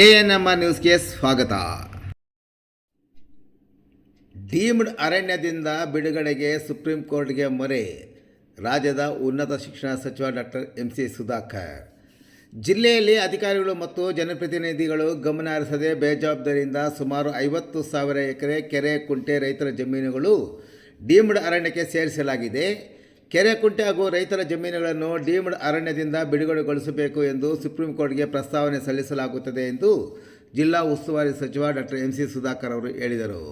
A N M ನ್ಯೂಸ್ಗೆ ಸ್ವಾಗತ. Deemed ಅರಣ್ಯದಿಂದ ಬಿಡುಗಡೆಗೆ ಸುಪ್ರೀಂ ಕೋರ್ಟ್ಗೆ ಮೊರೆ ರಾಜ್ಯದ ಉನ್ನತ ಶಿಕ್ಷಣ ಸಚಿವ ಡಾಕ್ಟರ್ ಎಂ ಸಿ ಸುಧಾಕರ್. ಜಿಲ್ಲೆಯಲ್ಲಿ ಅಧಿಕಾರಿಗಳು ಮತ್ತು ಜನಪ್ರತಿನಿಧಿಗಳು ಗಮನ ಹರಿಸದೆ ಬೇಜವಾಬ್ದಾರಿಯಿಂದ ಸುಮಾರು ಐವತ್ತು ಸಾವಿರ ಎಕರೆ ಕೆರೆ ಕುಂಟೆ ರೈತರ ಜಮೀನುಗಳು ಡೀಮ್ಡ್ ಅರಣ್ಯಕ್ಕೆ ಸೇರಿಸಲಾಗಿದೆ. ಕೆರೆ ಕುಂಟೆ ಹಾಗೂ ರೈತರ ಜಮೀನುಗಳನ್ನು ಡೀಮ್ಡ್ ಅರಣ್ಯದಿಂದ ಬಿಡುಗಡೆಗೊಳಿಸಬೇಕು ಎಂದು ಸುಪ್ರೀಂ ಕೋರ್ಟ್ಗೆ ಪ್ರಸ್ತಾವನೆ ಸಲ್ಲಿಸಲಾಗುತ್ತದೆ ಎಂದು ಜಿಲ್ಲಾ ಉಸ್ತುವಾರಿ ಸಚಿವ ಡಾಕ್ಟರ್ ಎಂ ಸಿ ಸುಧಾಕರ್ ಅವರು ಹೇಳಿದರು.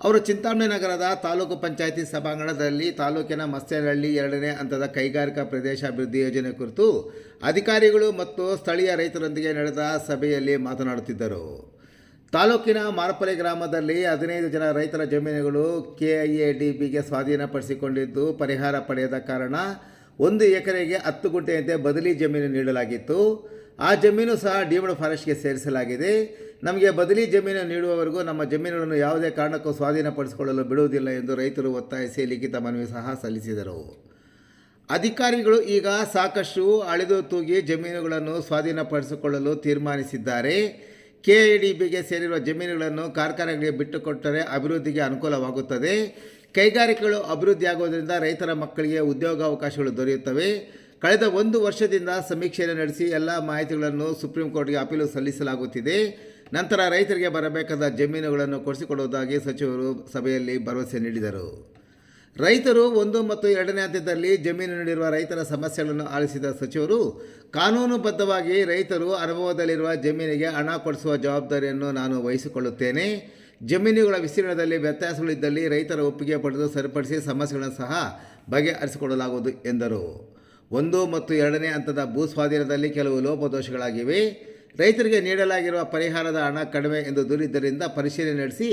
ಅವರು ಚಿಂತಾಮಣಿ ನಗರದ ತಾಲೂಕು ಪಂಚಾಯಿತಿ ಸಭಾಂಗಣದಲ್ಲಿ ತಾಲೂಕಿನ ಮಸ್ತೇನಹಳ್ಳಿ ಎರಡನೇ ಹಂತದ ಕೈಗಾರಿಕಾ ಪ್ರದೇಶ ಅಭಿವೃದ್ಧಿ ಯೋಜನೆ ಕುರಿತು ಅಧಿಕಾರಿಗಳು ಮತ್ತು ಸ್ಥಳೀಯ ರೈತರೊಂದಿಗೆ ನಡೆದ ಸಭೆಯಲ್ಲಿ ಮಾತನಾಡುತ್ತಿದ್ದರು. ತಾಲೂಕಿನ ಮಾರ್ಪಲೆ ಗ್ರಾಮದಲ್ಲಿ ಹದಿನೈದು ಜನ ರೈತರ ಜಮೀನುಗಳು ಕೆಐಎಡಿಬಿಗೆ ಸ್ವಾಧೀನಪಡಿಸಿಕೊಂಡಿದ್ದು, ಪರಿಹಾರ ಪಡೆಯದ ಕಾರಣ ಒಂದು ಎಕರೆಗೆ ಹತ್ತು ಗುಂಟೆಯಂತೆ ಬದಲಿ ಜಮೀನು ನೀಡಲಾಗಿತ್ತು. ಆ ಜಮೀನು ಸಹ ಡೀಮ್ಡ್ ಫಾರೆಸ್ಟ್ಗೆ ಸೇರಿಸಲಾಗಿದೆ. ನಮಗೆ ಬದಲಿ ಜಮೀನು ನೀಡುವವರೆಗೂ ನಮ್ಮ ಜಮೀನುಗಳನ್ನು ಯಾವುದೇ ಕಾರಣಕ್ಕೂ ಸ್ವಾಧೀನಪಡಿಸಿಕೊಳ್ಳಲು ಬಿಡುವುದಿಲ್ಲ ಎಂದು ರೈತರು ಒತ್ತಾಯಿಸಿ ಲಿಖಿತ ಮನವಿ ಸಹ ಸಲ್ಲಿಸಿದರು. ಅಧಿಕಾರಿಗಳು ಈಗ ಸಾಕಷ್ಟು ಅಳೆದು ತೂಗಿ ಜಮೀನುಗಳನ್ನು ಸ್ವಾಧೀನಪಡಿಸಿಕೊಳ್ಳಲು ತೀರ್ಮಾನಿಸಿದ್ದಾರೆ. ಕೆಎಡಿಬಿಗೆ ಸೇರಿರುವ ಜಮೀನುಗಳನ್ನು ಕಾರ್ಖಾನೆಗಳಿಗೆ ಬಿಟ್ಟುಕೊಟ್ಟರೆ ಅಭಿವೃದ್ಧಿಗೆ ಅನುಕೂಲವಾಗುತ್ತದೆ. ಕೈಗಾರಿಕೆಗಳು ಅಭಿವೃದ್ಧಿಯಾಗುವುದರಿಂದ ರೈತರ ಮಕ್ಕಳಿಗೆ ಉದ್ಯೋಗಾವಕಾಶಗಳು ದೊರೆಯುತ್ತವೆ. ಕಳೆದ ಒಂದು ವರ್ಷದಿಂದ ಸಮೀಕ್ಷೆಯನ್ನು ನಡೆಸಿ ಎಲ್ಲ ಮಾಹಿತಿಗಳನ್ನು ಸುಪ್ರೀಂ ಕೋರ್ಟ್ಗೆ ಅಪೀಲು ಸಲ್ಲಿಸಲಾಗುತ್ತಿದೆ. ನಂತರ ರೈತರಿಗೆ ಬರಬೇಕಾದ ಜಮೀನುಗಳನ್ನು ಕೊಡಿಸಿಕೊಡುವುದಾಗಿ ಸಚಿವರು ಸಭೆಯಲ್ಲಿ ಭರವಸೆ ನೀಡಿದರು. ರೈತರು ಒಂದು ಮತ್ತು ಎರಡನೇ ಹಂತದಲ್ಲಿ ಜಮೀನು ನೀಡಿರುವ ರೈತರ ಸಮಸ್ಯೆಗಳನ್ನು ಆಲಿಸಿದ ಸಚಿವರು, ಕಾನೂನುಬದ್ಧವಾಗಿ ರೈತರು ಅನುಭವದಲ್ಲಿರುವ ಜಮೀನಿಗೆ ಹಣ ಕೊಡಿಸುವ ಜವಾಬ್ದಾರಿಯನ್ನು ನಾನು ವಹಿಸಿಕೊಳ್ಳುತ್ತೇನೆ. ಜಮೀನುಗಳ ವಿಸ್ತೀರ್ಣದಲ್ಲಿ ವ್ಯತ್ಯಾಸಗಳಿದ್ದಲ್ಲಿ ರೈತರ ಒಪ್ಪಿಗೆ ಪಡೆದು ಸರಿಪಡಿಸಿ ಸಮಸ್ಯೆಗಳನ್ನು ಸಹ ಬಗೆಹರಿಸಿಕೊಡಲಾಗುವುದು ಎಂದರು. ಒಂದು ಮತ್ತು ಎರಡನೇ ಹಂತದ ಭೂಸ್ವಾಧೀನದಲ್ಲಿ ಕೆಲವು ಲೋಪದೋಷಗಳಾಗಿವೆ. ರೈತರಿಗೆ ನೀಡಲಾಗಿರುವ ಪರಿಹಾರದ ಹಣ ಕಡಿಮೆ ಎಂದು ದೂರಿದ್ದರಿಂದ ಪರಿಶೀಲನೆ ನಡೆಸಿ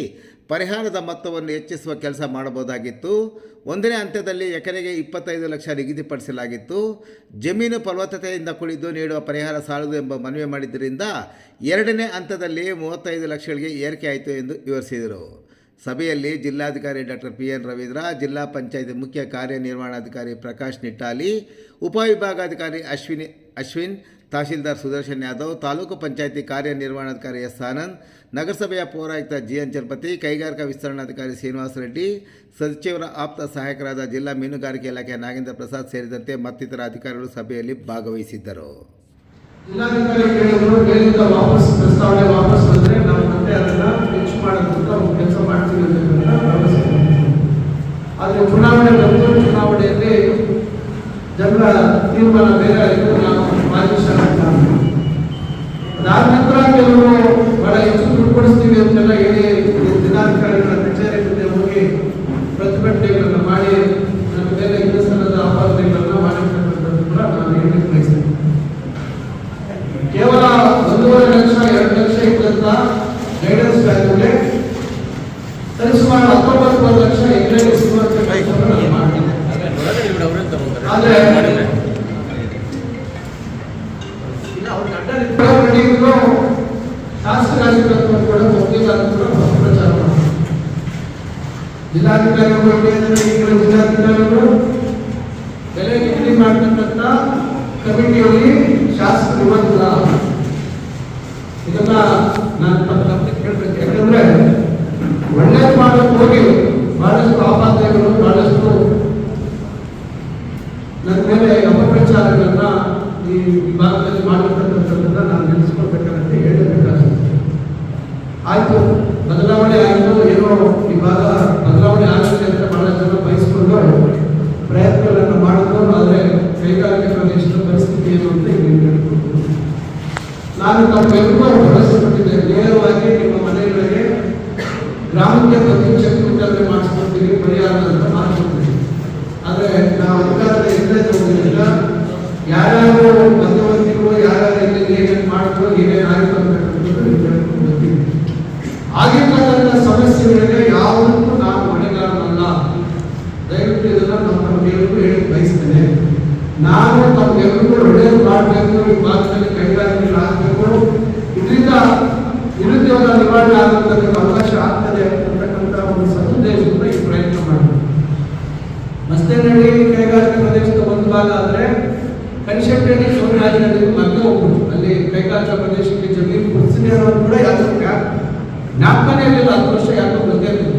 ಪರಿಹಾರದ ಮೊತ್ತವನ್ನು ಹೆಚ್ಚಿಸುವ ಕೆಲಸ ಮಾಡಬಹುದಾಗಿತ್ತು. ಒಂದನೇ ಹಂತದಲ್ಲಿ ಎಕರೆಗೆ ಇಪ್ಪತ್ತೈದು ಲಕ್ಷ ನಿಗದಿಪಡಿಸಲಾಗಿತ್ತು. ಜಮೀನು ಫಲವತ್ತತೆಯಿಂದ ಕುಳಿದು ನೀಡುವ ಪರಿಹಾರ ಸಾಲದು ಎಂಬ ಮನವಿ ಮಾಡಿದ್ದರಿಂದ ಎರಡನೇ ಹಂತದಲ್ಲಿ ಮೂವತ್ತೈದು ಲಕ್ಷಗಳಿಗೆ ಏರಿಕೆ ಆಯಿತು ಎಂದು ವಿವರಿಸಿದರು. ಸಭೆಯಲ್ಲಿ ಜಿಲ್ಲಾಧಿಕಾರಿ ಡಾಕ್ಟರ್ ಪಿ ಎನ್ ರವೀಂದ್ರ ಜಿಲ್ಲಾ ಪಂಚಾಯತ್ ಮುಖ್ಯ ಕಾರ್ಯನಿರ್ವಹಣಾಧಿಕಾರಿ ಪ್ರಕಾಶ್ ನಿಟ್ಟಾಲಿ, ಉಪವಿಭಾಗಾಧಿಕಾರಿ ಅಶ್ವಿನಿ, ಅಶ್ವಿನ್ ತಹಶೀಲ್ದಾರ್ ಸುದರ್ಶನ್ ಯಾದವ್, ತಾಲೂಕು ಪಂಚಾಯಿತಿ ಕಾರ್ಯನಿರ್ವಹಣಾಧಿಕಾರಿ ಎಸ್ ಆನಂದ್, ನಗರಸಭೆಯ ಪೌರಾಯುಕ್ತ ಜಿ ಎನ್ ಚಲಪತಿ, ಕೈಗಾರಿಕಾ ವಿಸ್ತರಣಾಧಿಕಾರಿ ಶ್ರೀನಿವಾಸ ರೆಡ್ಡಿ, ಸಚಿವರ ಆಪ್ತ ಸಹಾಯಕರಾದ ಜಿಲ್ಲಾ ಮೀನುಗಾರಿಕೆ ಇಲಾಖೆಯ ನಾಗೇಂದ್ರ ಪ್ರಸಾದ್ ಸೇರಿದಂತೆ ಮತ್ತಿತರ ಅಧಿಕಾರಿಗಳು ಸಭೆಯಲ್ಲಿ ಭಾಗವಹಿಸಿದ್ದರು. ಆದರೆ ಚುನಾವಣೆ ಚುನಾವಣೆಯಲ್ಲಿ ಜನರ ತೀರ್ಮಾನ ಬೇರೆ ಆಯಿತು, ನಾವು 毎年上がったんで ನಾನು ತಮ್ಮ ಗಮನಕ್ಕೆ ಕೇಳಬೇಕು. ಯಾಕಂದ್ರೆ ಒಳ್ಳೇದು ಮಾಡೋಕ್ಕೆ ಹೋಗಿ ಬಹಳಷ್ಟು ಆಪಾದನೆಗಳು, ಬಹಳಷ್ಟು ನನ್ನ ಮೇಲೆ ಅಪಪ್ರಚಾರಗಳನ್ನ ಈ ವಿಭಾಗದಲ್ಲಿ ಮಾಡಿರ್ತಕ್ಕಂಥದ್ದನ್ನ ನಾನು ನೆನೆಸ್ಕೊಳ್ಬೇಕಂತ ಹೇಳಬೇಕಾಗ್ತದೆ. ಆಯ್ತು, ಬದಲಾವಣೆ ಆಯಿತು, ಏನೋ ಈ ನಾನು ತಮ್ಮೆಲ್ಲರೂ ಒಳ್ಳೆಯದು ಮಾಡಬೇಕು ಈ ಭಾಗದಲ್ಲಿ ಕೈಗಾರಿಕೆಗಳಾಗಬೇಕು ಇದರಿಂದ ನಿರುದ್ಯೋಗ ನಿವಾರಣೆ ಆಗತಕ್ಕಂಥ ಅವಕಾಶ ಆಗ್ತದೆ ಅಂತಕ್ಕಂಥ ಒಂದು ಸದುದ್ದೇಶದಿಂದ ಈ ಪ್ರಯತ್ನ ಮಾಡಿದ್ರು ಮಸ್ತೇನಹಳ್ಳಿ ಕೈಗಾರಿಕೆ ಪ್ರದೇಶದ ಒಂದು ಭಾಗ ಆದರೆ ಕನಿಷ್ಠಹಳ್ಳಿ ಸೋಮರಾಜಿನಲ್ಲಿ ಮತ್ತೆ ಹೋಗ್ಬಿಟ್ಟು ಅಲ್ಲಿ ಕೈಗಾರಿಕಾ ಪ್ರದೇಶಕ್ಕೆ ಜಮೀನು ಕುಡಿಸಿದೆ ಕೂಡ ಯಾರು ಜ್ಞಾಪಕನೇ ಇರಲಿಲ್ಲ ಹತ್ತು ವರ್ಷ ಯಾಕೋ ಬಂದೇ ಇರಲಿಲ್ಲ.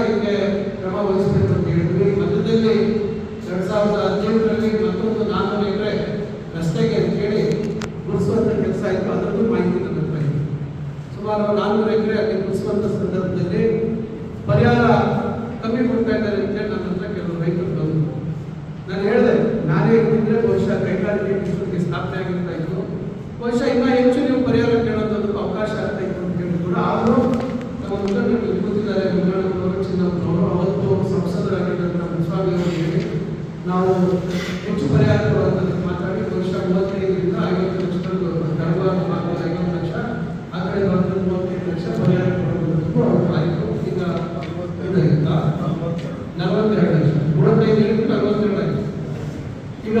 ಇದಕ್ಕೆ ಕ್ರಮ ವಹಿಸಬೇಕಂತ ಹೇಳಿದ್ವಿ. ಮಧ್ಯದಲ್ಲಿ ಎರಡ್ ಸಾವಿರದ ಹದಿನೆಂಟರಲ್ಲಿ ಮತ್ತೊಂದು ನಾನ್ನೂರು ಎಕರೆ ರಸ್ತೆಗೆ ಅಂತ ಅಂತೇಳಿ ಗುಡಿಸುವಂಥ ಕೆಲಸ ಇತ್ತು. ಅದರದ್ದು ಮಾಹಿತಿ ನನ್ನ ಹತ್ರ ಸುಮಾರು ನಾನ್ನೂರು ಎಕರೆ ಅಲ್ಲಿ ಗುಡಿಸುವಂಥ ಸಂದರ್ಭದಲ್ಲಿ ಪರಿಹಾರ ಕಮ್ಮಿ ಕೊಡ್ತಾ ಇದ್ದಾರೆ ಅಂತೇಳಿ ನನ್ನ ಹತ್ರ ಕೆಲವು ರೈತರು ಬಂದರು ನಾನು ಹೇಳಿದೆ, ನಾನೇ ಇದ್ದಿದ್ರೆ ಬಹುಶಃ ಕೈಗಾರಿಕೆ ಸ್ಥಾಪನೆ ಆಗಿರ್ತಾ ಇತ್ತು. ಬಹುಶಃ ಇನ್ನೂ ಹೆಚ್ಚು ನಲವತ್ತೈದು ಕಿಲೋಮೀಟರ್ ಈಗ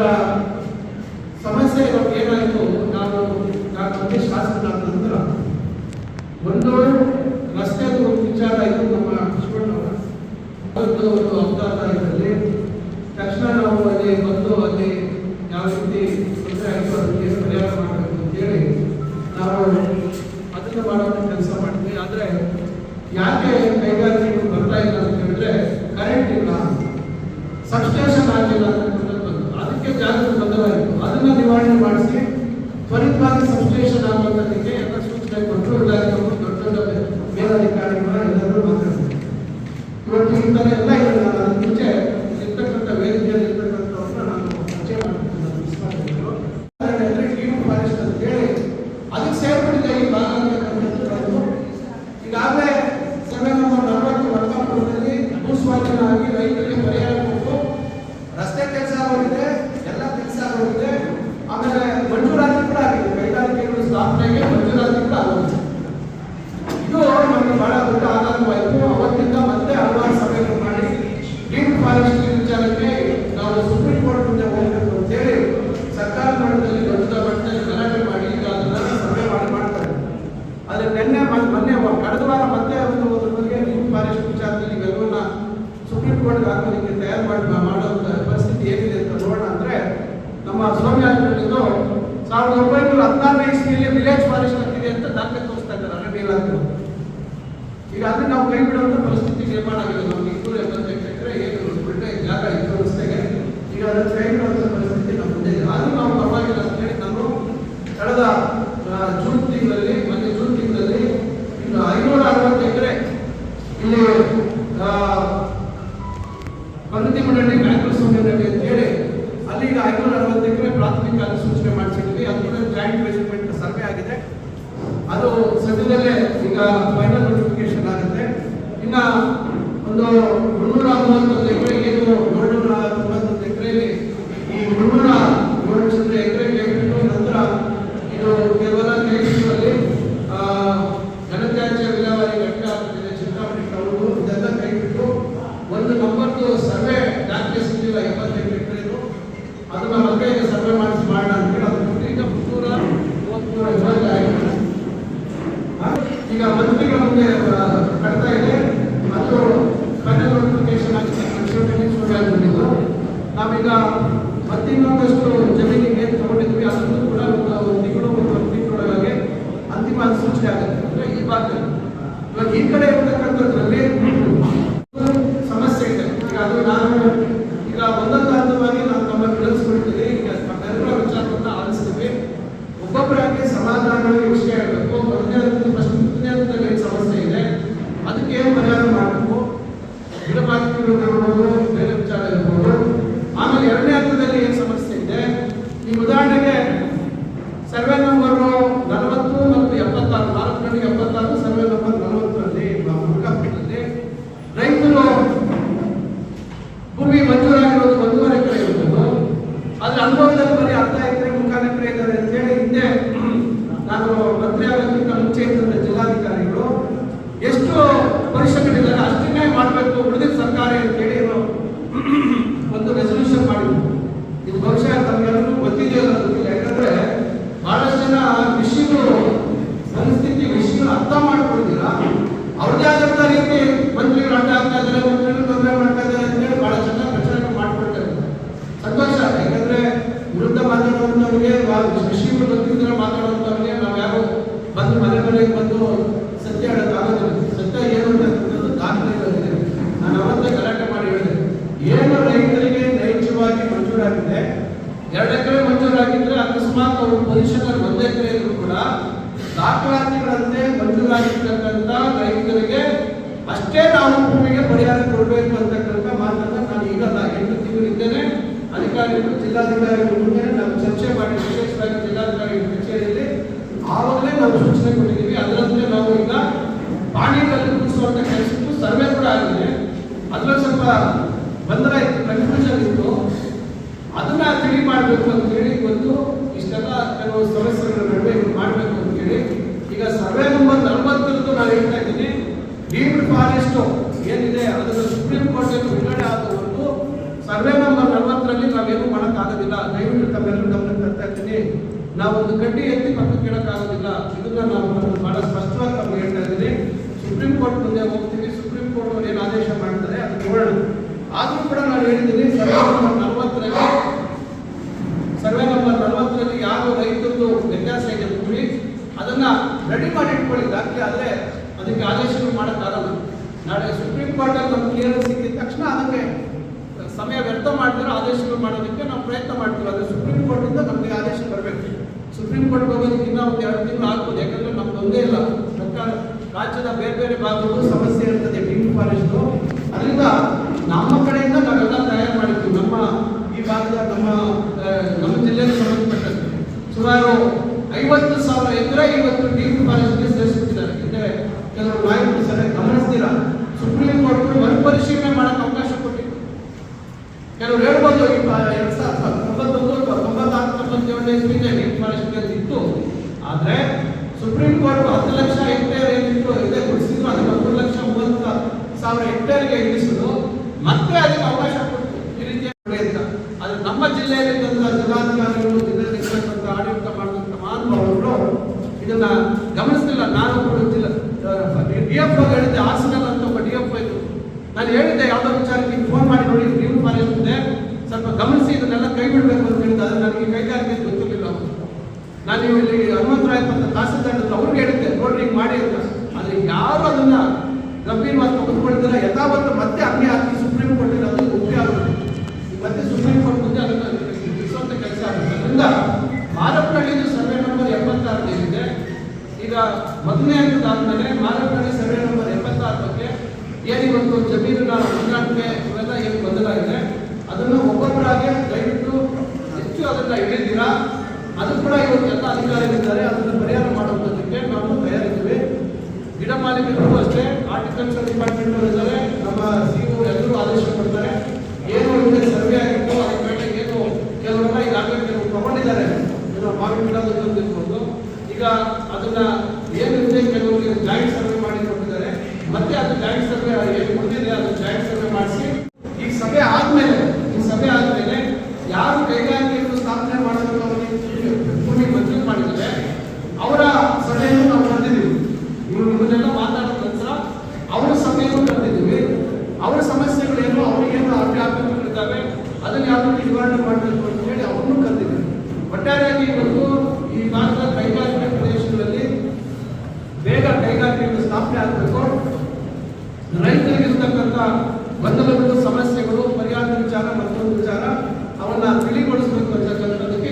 ಸಮಸ್ಯೆ ಇವಾಗ ಏನಾಯಿತು? ನಾನು ನಾನು ಮತ್ತೆ ಶಾಸಕನಾದ ನಂತರ ಒಂದು ರಸ್ತೆ ವಿಚಾರ ಆಯಿತು ನಮ್ಮ ಲಕ್ಷ್ಮಣ್ ಅವರ ಒಂದು ಅವತಾರ ಇದರಲ್ಲಿ ತಕ್ಷಣ ನಾವು ಅಲ್ಲಿ ಬಂದು ದಾಖಲೆ ತೋರಿಸ್ತಾ ಇದ್ದಾರೆ ಅರಣ್ಯ ಈಗಾಗಲೇ ನಾವು ಕೈ ಬಿಡುವಂತ ಪರಿಸ್ಥಿತಿ ನಿರ್ಮಾಣ ಆಗಿದೆ ನಮ್ಗೆ ಇನ್ನೂರ ಎಂಬತ್ತೆಂಟು ಎಕರೆ ಏನು ಒಳ್ಳೆ ಜಾಗ ಇತ್ತು ರಸ್ತೆಗೆ. ಈಗ ಅದ್ರ ಕೈ ಇತ್ತು ಕನ್ಫ್ಯೂಷನ್ ಇತ್ತು ಅದನ್ನ ತಿಳಿ ಮಾಡಬೇಕು ಅಂತ ಹೇಳಿ ಇವತ್ತು ಇಷ್ಟೆಲ್ಲ ಕೆಲವು ಸಮಸ್ಯೆಗಳ ನಡುವೆ ಮಾಡಬೇಕು ಅಂತ ಹೇಳಿ, ಈಗ ಸರ್ವೆ ನಂಬರ್ ನಲವತ್ತರದ್ದು ನಾನು ಹೇಳ್ತಾ ಇದ್ದೀನಿ. ಡೀಮ್ಡ್ ಫಾರೆಸ್ಟ್ ಏನಿದೆ ಅದನ್ನು ಸುಪ್ರೀಂ ಕೋರ್ಟ್ ಬಿಡುಗಡೆ ಆದವರೆಗೂ ಸರ್ವೆ ನಂಬರ್ ನಲವತ್ತರಲ್ಲಿ ನಾವೇನು ಮಾಡೋಕ್ಕಾಗೋದಿಲ್ಲ. ದಯವಿಟ್ಟು ತಮ್ಮೆಲ್ಲರೂ ಗಮನ ತರ್ತಾ ಇದ್ದೀನಿ. ನಾವು ಒಂದು ಗಡ್ಡಿ ಎತ್ತಿ ಪಕ್ಕಕ್ಕೆ ಕೇಳೋಕ್ಕಾಗೋದಿಲ್ಲ. ಇದನ್ನ ನಾವು ಬಹಳ ಸ್ಪಷ್ಟವಾಗಿ ನಮ್ಗೆ ಹೇಳ್ತಾ ಇದ್ದೀನಿ. ಸುಪ್ರೀಂ ಕೋರ್ಟ್ ಮುಂದೆ ಹೋಗ್ತೀವಿ ಸುಪ್ರೀಂ ಕೋರ್ಟ್ ಅವ್ರು ಏನು ಆದೇಶ ಮಾಡ್ತಾರೆ ಅದು ನೋಡೋಣ ಆದ್ರೂ ಕೂಡ ನಾನು ಹೇಳಿದ್ದೀನಿ ಸರ್ವೆ ನಂಬರ್ ನಲವತ್ತರಲ್ಲಿ, ಸರ್ವೆ ನಂಬರ್ ನಲವತ್ತರಲ್ಲಿ ಯಾವ ರೈತರದ್ದು ವ್ಯತ್ಯಾಸ ಇದೆ ಭೂಮಿ ಅದನ್ನ ರೆಡಿ ಮಾಡಿ ಇಟ್ಕೊಳ್ಳಿ ದಾಖಲೆ ಆದ್ರೆ ಅದಕ್ಕೆ ಆದೇಶಗಳು ಮಾಡೋಕ್ಕಾಗಲ್ಲ ನಾಳೆ ಸುಪ್ರೀಂ ಕೋರ್ಟಲ್ಲಿ ನಮ್ಗೆ ಕ್ಲಿಯರೆನ್ಸ್ ಸಿಕ್ಕಿದ ತಕ್ಷಣ ಅದಕ್ಕೆ ಸಮಯ ವ್ಯರ್ಥ ಮಾಡಿದ್ರೆ ಆದೇಶಗಳು ಮಾಡೋದಕ್ಕೆ ನಾವು ಪ್ರಯತ್ನ ಮಾಡ್ತೀವಿ. ಆದರೆ ಸುಪ್ರೀಂ ಕೋರ್ಟ್ ಇಂದ ನಮಗೆ ಆದೇಶ ಬರಬೇಕು. ಸುಪ್ರೀಂ ಕೋರ್ಟ್ ಹೋಗೋದಕ್ಕೆ ಇನ್ನೂ ಒಂದು ಎರಡು ತಿಂಗಳು ಆಗ್ಬೋದು, ಯಾಕಂದ್ರೆ ನಮ್ದು ಒಂದೇ ಇಲ್ಲ. ಸರ್ಕಾರ ರಾಜ್ಯದ ಬೇರೆ ಬೇರೆ ಭಾಗಗಳು ಸಮಸ್ಯೆ ಇರ್ತದೆ ಡೀಮ್ ಫಾರೆಸ್ಟ್ ಅದರಿಂದ ನಮ್ಮ ಕಡೆಯಿಂದ ನಾವೆಲ್ಲ ತಯಾರು ಮಾಡಿದ್ವಿ ನಮ್ಮ ಈ ಭಾಗದ ನಮ್ಮ ಆ, ನಮ್ಮ ಜಿಲ್ಲೆಗೆ ಸಂಬಂಧಪಟ್ಟಂತೆ ಸುಮಾರು ಐವತ್ತು ಸಾವಿರ ಎಕರೆ ಇವತ್ತು ಡೀಮ್ ಫಾರೆಸ್ಟ್ಗೆ ಸೇರಿಸುತ್ತಿದ್ದಾರೆ ಹಿಂದೆ ಕೆಲವರು ನಾಯಕರು ಸರಿ ಗಮನಿಸ್ತೀರಾ ಸುಪ್ರೀಂ ಕೋರ್ಟ್ ಮರುಪರಿಶೀಲನೆ ಮಾಡಕ್ಕೆ ಅವಕಾಶ ಕೊಟ್ಟಿತ್ತು ಕೆಲವರು ಹೇಳ್ಬೋದು ಈ ಪ- ಎರಡ್ ಸಾವಿರದ ತೊಂಬತ್ತೊಂದು ತೊಂಬತ್ತಾರು ತೊಂಬತ್ತೇಳನೇ ಇಸ್ವಿಗೆ ಡೀಪ್ ಫಾರೆಸ್ಟ್ ಅಂತ ಇತ್ತು ಆದ್ರೆ ಸುಪ್ರೀಂ ಕೋರ್ಟ್ ಹತ್ತು ಲಕ್ಷ ಹೆಕ್ಟೇರ್ ಏನಿತ್ತು ಇದೆ ಗುಡಿಸಿದ್ರು ಅದನ್ನ ಮೂರು ಲಕ್ಷ ಮೂವತ್ತ ಸಾವಿರ ಹೆಕ್ಟೇರ್ಗೆ ಇಳಿಸಿದ್ರು ಮತ್ತೆ ಅದಕ್ಕೆ ಅವಕಾಶ ಕೊಟ್ಟು ಈ ರೀತಿಯ ಅಂತ ಆದ್ರೆ ನಮ್ಮ ಜಿಲ್ಲೆಯಲ್ಲಿ ತಂದ ಜಿಲ್ಲಾಧಿಕಾರಿಗಳು ಜಿಲ್ಲೆಯಲ್ಲಿರ್ತಕ್ಕಂಥ ಆಡಳಿತ ಮಾಡಿದಂಥ ಮಹಾನುಭಾವರು ಇದನ್ನ ಗಮನಿಸಲಿಲ್ಲ ನಾನು ಜಿಲ್ಲಾ ಡಿ ಎಫ್ ಹೇಳಿದ್ದೆ ಹಾಸನಲ್ಲಿ ಅಂತ ಒಬ್ಬ ಡಿ ಎಫ್ ಇತ್ತು ನಾನು ಹೇಳಿದ್ದೆ, ಯಾವುದೋ ವಿಚಾರಕ್ಕೆ ಫೋನ್ ಮಾಡಿ ನೋಡಿ, ನೀವು ಇರುತ್ತೆ ಸ್ವಲ್ಪ ಗಮನಿಸಿ, ಇದನ್ನೆಲ್ಲ ಕೈ ಬಿಡಬೇಕು ಅಂತ ಹೇಳಿದ್ದೆ ಆದರೆ ನನಗೆ ಕೈಗಾರಿಕೆ ಗೊತ್ತಿರಲಿಲ್ಲ ನಾನು ಇಲ್ಲಿ ಹನುಮಂತರಾಯಪ್ಪ ಅಂತ ತಹಸೀಲ್ದಾರ್ ಹತ್ರ ಅವ್ರಿಗೆ ಹೇಳಿದ್ದೆ ನೋಡಿ ಹಿಂಗೆ ಮಾಡಿ ಅಂತ. ಆದರೆ ಯಾರು ಅದನ್ನ ಗಂಭೀರವಾಗಿ ತೆಗೆದುಕೊಂಡಿದ್ದಾರೆ ಯಥಾವತ್ತು ಮತ್ತೆ ಅಗ್ನಿ ಹಾಕಿ Captain Satiba ಬೇಗ ಕೈಗಾರಿಕೆಗಳು ಸ್ಥಾಪನೆ ಆಗಬೇಕು. ರೈತರಿಗಿರ್ತಕ್ಕಂಥ ಗೊಂದಲಗಳು ಸಮಸ್ಯೆಗಳು ಪರಿಹಾರದ ವಿಚಾರ ಮತ್ತೊಂದು ವಿಚಾರ ಅವನ್ನ ತಿಳಿಗೊಳಿಸಬೇಕು ಅಂತಕ್ಕಂಥದ್ದಕ್ಕೆ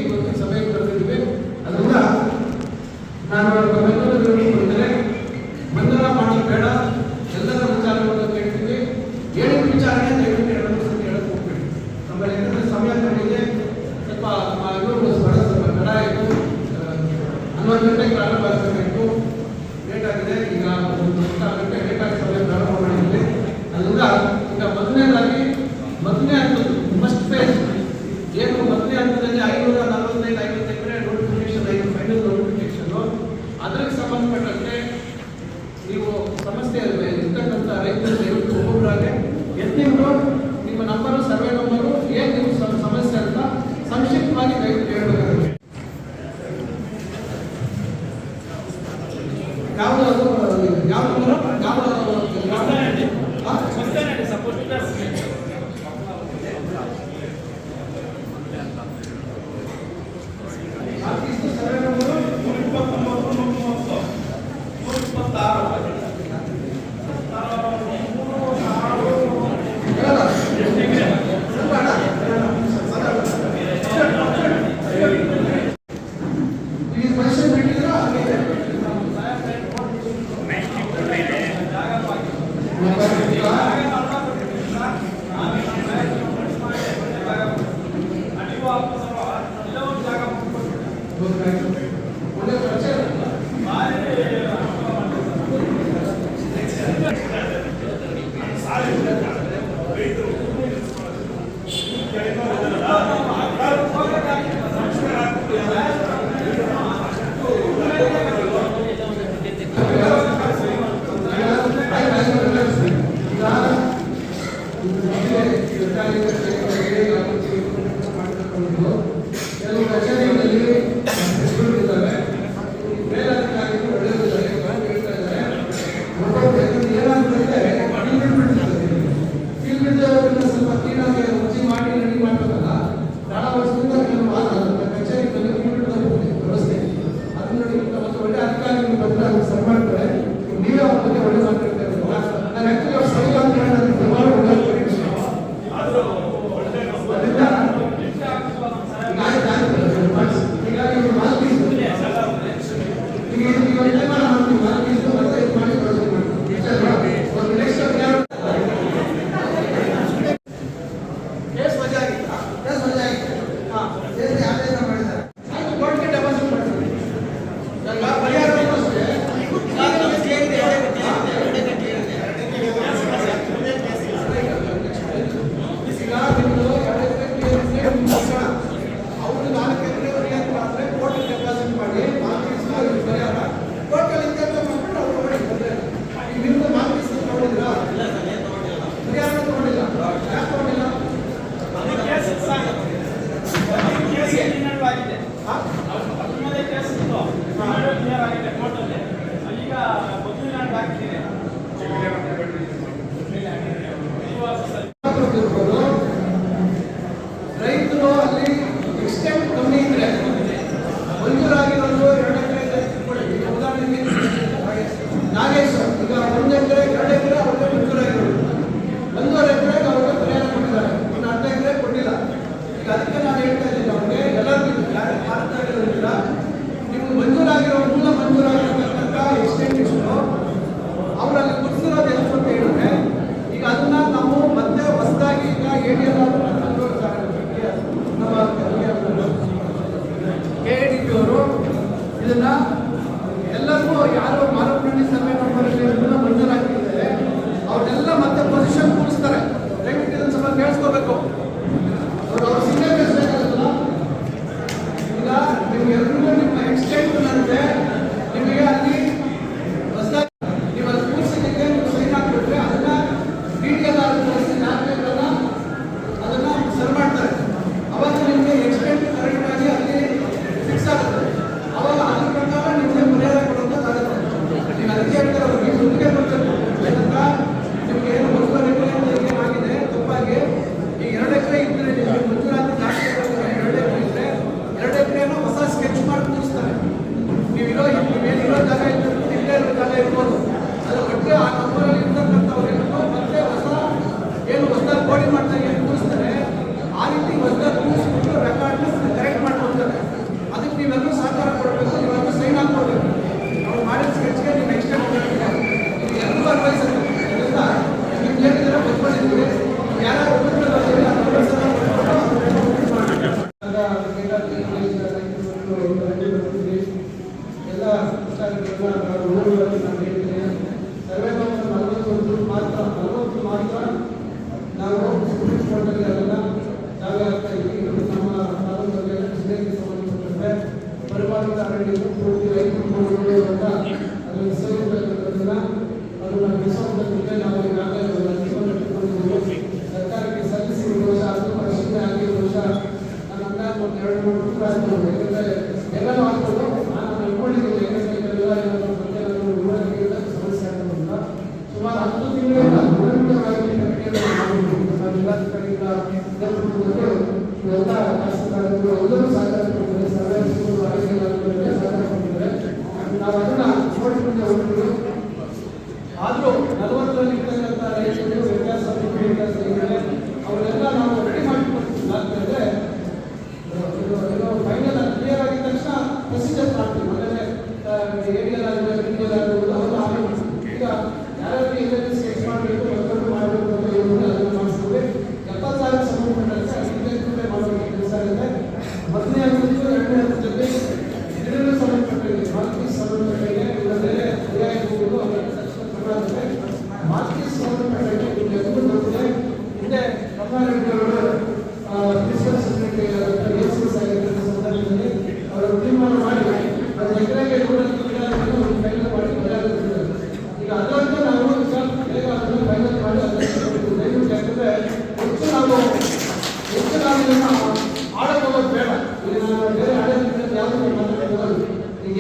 ಆಡೋದು ಬೇಡ ನೀವು ಬೇರೆ ಆಡೋದ್ರಿಂದ ಯಾವುದೇ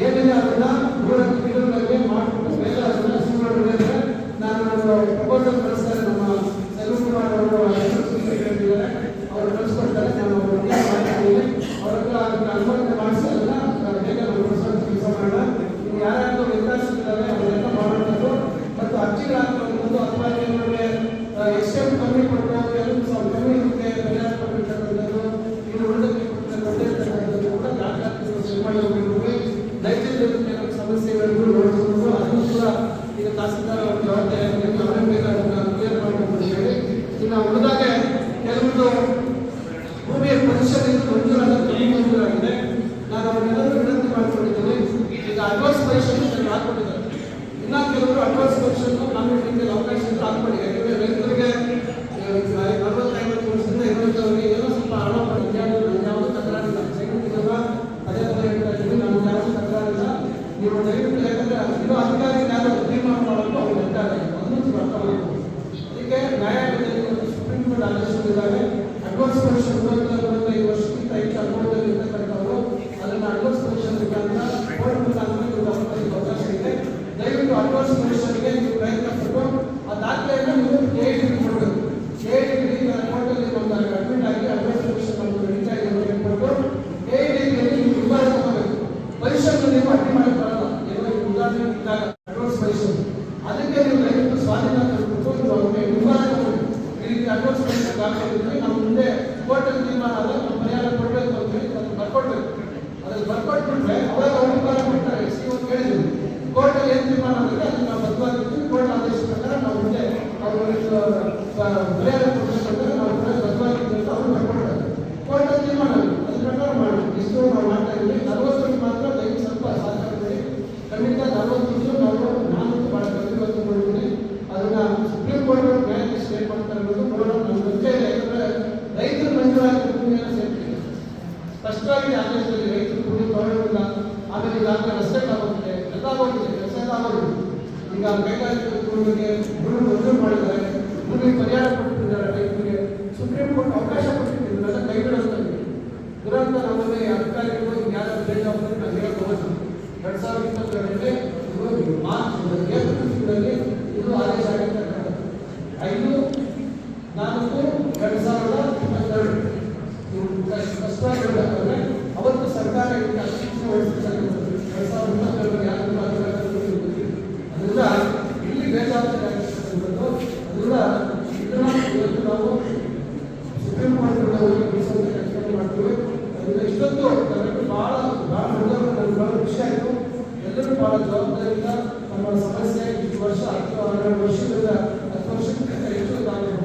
ಏನಿಲ್ಲ ಅದನ್ನ ಅಡ್ವಾನ್ಸ್ ಪರೀಕ್ಷೆಯನ್ನು ಹಾಕೊಟ್ಟಿದ್ದಾರೆ ಇನ್ನ ಕೆಲವರು ಅಡ್ವಾನ್ಸ್ ಪರೀಕ್ಷೆಯನ್ನು ಕಾನೂನು ಅವಕಾಶ ಇದ್ದರೆ ಹಾಕೊಡಿ ರೈತರು lenguaje ಈಗ ಕೈಗಾರಿಕೆ ಮಂಜೂರು ಮಾಡಿದ್ದಾರೆ. ಭೂಮಿ ಪರಿಹಾರ ಕೊಟ್ಟಿದ್ದಾರೆ ರೈತರಿಗೆ ಸುಪ್ರೀಂ ಕೋರ್ಟ್ ಅವಕಾಶ ಕೊಟ್ಟಿದ್ದರಿಂದ ಕೈಗೊಳ್ಳುತ್ತದೆ ದುರಂತ ನಮ್ಮಲ್ಲಿ ಅಧಿಕಾರಿಗಳು ಯಾರು ಬೇಗ ಬಂದು ನಾನು ಎರಡು ಸಾವಿರದ ಇಪ್ಪತ್ತೆರಡರಲ್ಲಿ ಮಾರ್ಚ್, ಏಪ್ರಿಲ್ ತಿಂಗಳಲ್ಲಿ attraverso la attraverso la attraverso la